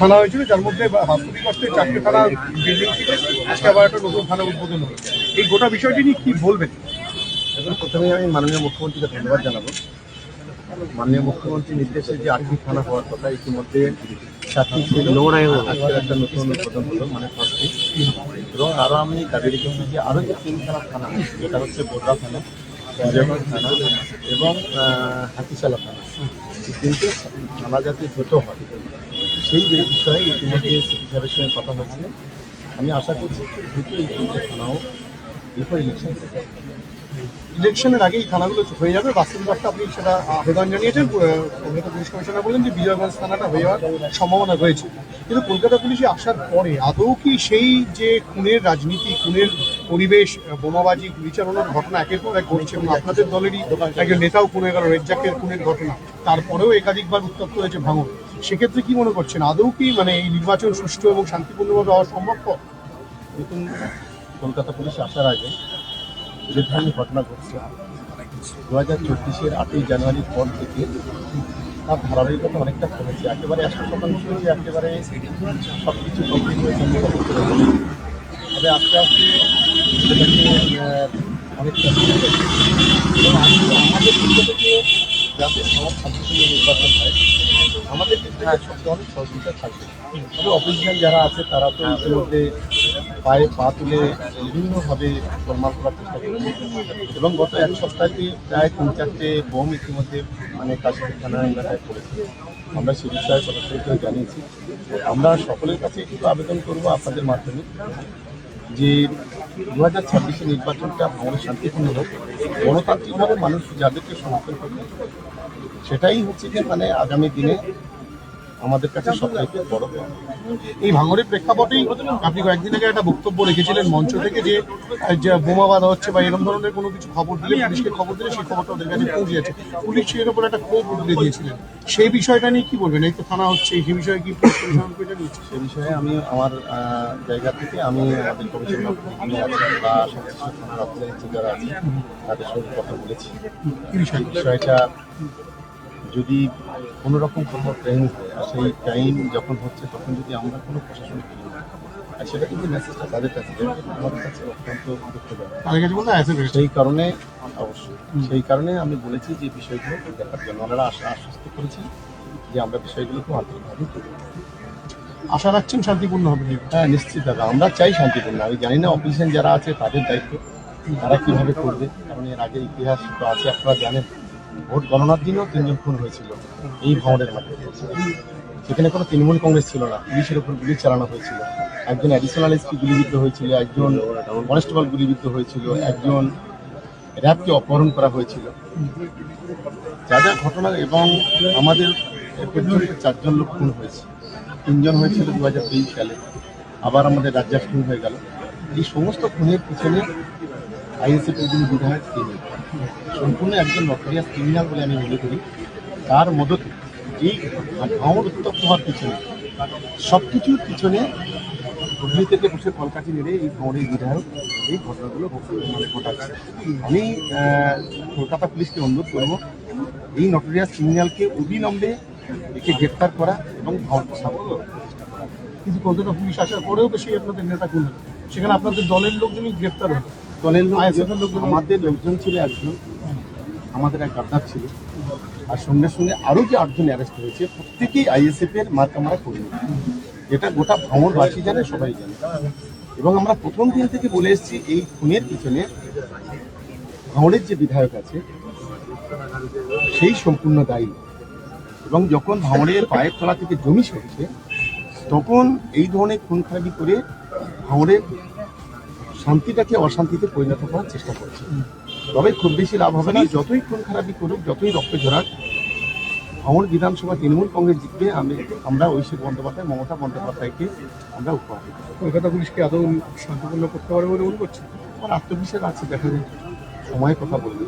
থানা হয়েছিল যার মধ্যে বাস্তবিক অর্থে চারটে থানা বিল্ডিং ছিল। আজকে আবার একটা নতুন থানা উদ্বোধন হলো। এই গোটা বিষয়টি নিয়ে কি বলবেন? এখন প্রথমে আমি মাননীয় মুখ্যমন্ত্রীকে ধন্যবাদ জানাব। মাননীয় মুখ্যমন্ত্রী নির্দেশে যে আটটি থানা হওয়ার কথা ইতিমধ্যে ছিল। আজকে একটা নতুন উদ্বোধন হলো মানে ফার্স্টে এবং আরও আমি দাবি রেখেছি যে আরও যে তিনখানা থানা যেটা হচ্ছে বোর্ডা থানা থানা এবং হাতিশালা থানা। এই তিনটে থানা যাতে দ্রুত হয়। সেই বিষয়ে ইতিমধ্যে সাহেবের সঙ্গে কথা হচ্ছে। আমি আশা করছি দ্রুত এই তিনটে থানাও এরপর ইলেকশন ইলেকশনের আগে এই থানাগুলো হয়ে যাবে। বাস্তব অর্থে আপনি সেটা আবেদন জানিয়েছেন। কলকাতা পুলিশ কমিশনার বললেন যে বিজয়গঞ্জ থানাটা হয়ে যাওয়ার সম্ভাবনা রয়েছে। কিন্তু কলকাতা পুলিশে আসার পরে আদৌ কি সেই যে খুনের রাজনীতি, খুনের পরিবেশ বোমাবাজি, গুলিচালনার ঘটনা একের পর এক ঘটছে এবং আপনাদের দলেরই একজন নেতাও খুনে গেল, রেজ্জাকের খুনের ঘটনা, তারপরেও একাধিকবার উত্তপ্ত হয়েছে ভাঙন। সেক্ষেত্রে কি মনে করছেন? আদৌ কি মানে এই নির্বাচন সুষ্ঠু এবং শান্তিপূর্ণভাবে হওয়া সম্ভবপর? নতুন কলকাতা পুলিশে আসার আগে যে ধরনের ঘটনা ঘটছে, দু হাজার চব্বিশের আটই জানুয়ারির পর থেকে তার ধারাবাহিকতা অনেকটা কমেছে। একেবারে একশো শতাংশ যে একেবারে সব কিছু কমপ্লিট। তবে আস্তে আস্তে অনেকটা এবং আমাদের দিক থেকে যাতে সমাজ শান্তিপূর্ণ নির্বাচন হয় আমাদের সবচেয়ে অনেক সহযোগিতা থাকবে। তবে অফিসিয়াল যারা আছে, তারা তো ইতিমধ্যে পায়ে পা তুলে বিভিন্নভাবে প্রমাণ করার চেষ্টা করছে। এবং গত এক সপ্তাহে প্রায় তিন চারটে বোম ইতিমধ্যে মানে কাশ্মীর থানা এলাকায় পড়েছে। আমরা সে বিষয়ে সরাসরি জানিয়েছি। আমরা সকলের কাছে একটু আবেদন করব আপনাদের মাধ্যমে যে দু হাজার ছাব্বিশে নির্বাচনটা আমাদের শান্তিপূর্ণ হোক, গণতান্ত্রিকভাবে মানুষ যাদেরকে সমর্থন করবে সেটাই হচ্ছে যে মানে আগামী দিনে আমাদের কাছে সবথেকে বড়। এই ভাঙরের প্রেক্ষাপটেই আপনি কয়েকদিন আগে একটা বক্তব্য রেখেছিলেন মঞ্চ থেকে যে বোমা বাঁধা হচ্ছে বা এরকম ধরনের কোনো কিছু খবর দিলে পুলিশকে খবর দিলে সেই খবরটা ওদের কাছে পৌঁছে যাচ্ছে। পুলিশ এর উপর একটা ক্ষোভ উগড়ে দিয়েছিলেন। সেই বিষয়টা নিয়ে কি বলবেন? এই তো থানা হচ্ছে সেই বিষয়ে কি সে বিষয়ে আমি আমার জায়গা থেকে আমি আমাদের আছেন বা থানার অফিসার যারা আছে তাদের সঙ্গে কথা বলেছি। বিষয়টা যদি কোনো রকম কোনো ট্রেন হয় আর সেই টাইম যখন হচ্ছে তখন যদি আমরা কোনো প্রশাসন করি আর সেটা কিন্তু মেসেজটা তাদের কাছে আমাদের কাছে অত্যন্ত দুঃখজনক। সেই কারণে অবশ্যই সেই কারণে আমি বলেছি যে বিষয়গুলো দেখার জন্য আমরা আশা আশ্বস্ত করেছি যে আমরা বিষয়গুলো খুব আন্তরিকভাবে আশা রাখছেন শান্তিপূর্ণ হবে। হ্যাঁ নিশ্চিত দাদা আমরা চাই শান্তিপূর্ণ। আমি জানি না অপোজিশন যারা আছে তাদের দায়িত্ব তারা কীভাবে করবে? কারণ এর আগে ইতিহাস তো আছে আপনারা জানেন। ভোট গণনার দিনও তিনজন খুন হয়েছিল এই ভবনের মাধ্যমে। সেখানে কোনো তৃণমূল কংগ্রেস ছিল না, পুলিশের উপর গুলি চালানো হয়েছিল। একজন অ্যাডিশনাল এসপি গুলিবিদ্ধ হয়েছিল, একজন কনস্টেবল গুলিবিদ্ধ হয়েছিল, একজন র্যাবকে অপহরণ করা হয়েছিল। যা যা ঘটনা এবং আমাদের চারজন লোক খুন হয়েছে। তিনজন হয়েছিল দু তেইশ সালে, আবার আমাদের রাজ্জাক খুন হয়ে গেল। এই সমস্ত খুনের পিছনে আইএসএফ যিনি বিধায়ক তিনি, সম্পূর্ণ একজন নকরিয়াস ক্রিমিনাল বলে আমি মনে করি। তার মদতে এই ভাঙর উত্তপ্ত হওয়ার পিছনে, সব কিছুর পিছনে হুগলি থেকে বসে কলকাতি নেড়ে এই ভাঙরের বিধায়ক এই ঘটনাগুলো মানে ঘটাচ্ছে। আমি কলকাতা পুলিশকে অনুরোধ করব, এই নটোরিয়াস ক্রিমিনালকে অবিলম্বে একে গ্রেপ্তার করা এবং ভাঙরকে সাবধান করা কিন্তু কলকাতা পুলিশ আসার পরেও বেশি আপনাদের নেতা হলো। সেখানে আপনাদের দলের লোকজনই গ্রেপ্তার হলো দলের আমাদের লোকজন ছিল একজন আমাদের এক গাদ্দার ছিল। আর সঙ্গে সঙ্গে আরও যে আটজন অ্যারেস্ট হয়েছে প্রত্যেকেই আইএসএফ এর মার্ক আমরা কর্মী। যেটা গোটা ভ্রমণবাসী জানে সবাই জানে। এবং আমরা প্রথম দিন থেকে বলে এসেছি এই খুনের পিছনে ভাঙড়ের যে বিধায়ক আছে সেই সম্পূর্ণ দায়ী। এবং যখন ভাঙড়ের পায়ের তলা থেকে জমি সরছে তখন এই ধরনের খুন খারাপি করে ভাঙড়ের শান্তিটাকে অশান্তিতে পরিণত করার চেষ্টা করছে। তবে খুব বেশি লাভ হবে না যতই খুন খারাপি করুক যতই রক্ত ঝরাক আমার বিধানসভা তৃণমূল কংগ্রেস জিতবে আমি আমরা ঐশী বন্দ্যোপাধ্যায় মমতা বন্দ্যোপাধ্যায়কে আমরা উপহার কলকাতা পুলিশকে আদৌ শান্তিপূর্ণ করতে পারবে বলে মনে করছি আমার আত্মবিশ্বাস আছে দেখা যায় সময় কথা বলবে